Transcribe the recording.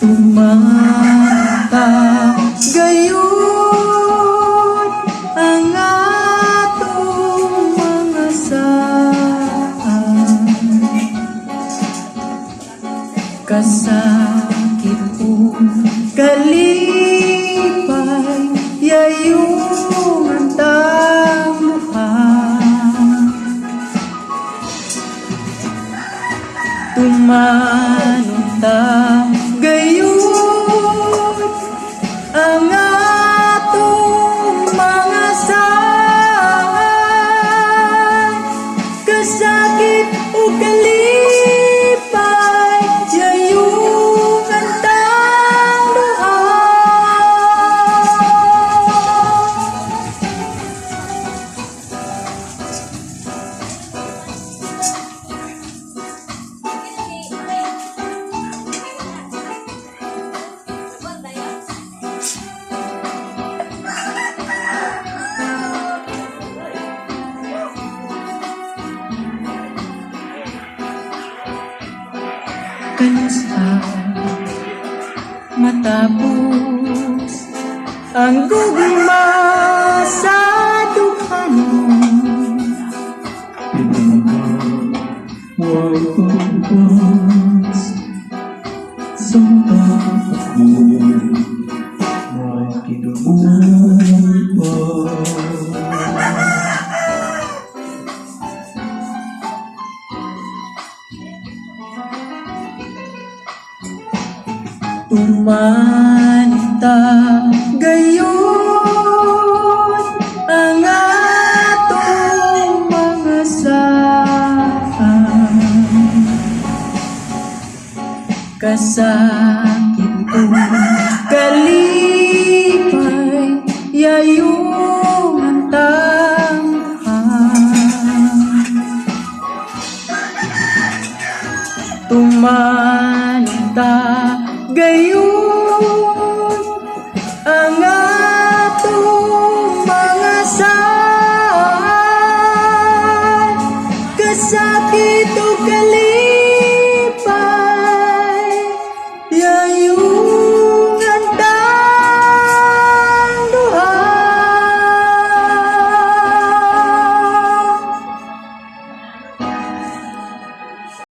Tumata gayon Kasakit o kalipay Yayong ang tamuhan Tumanunta gayon Kamusta matapos ang gugma sa dukhanon Umanta gayon ang atong mga saan Kasakit o kalipay Yayong ang tanghan ganhou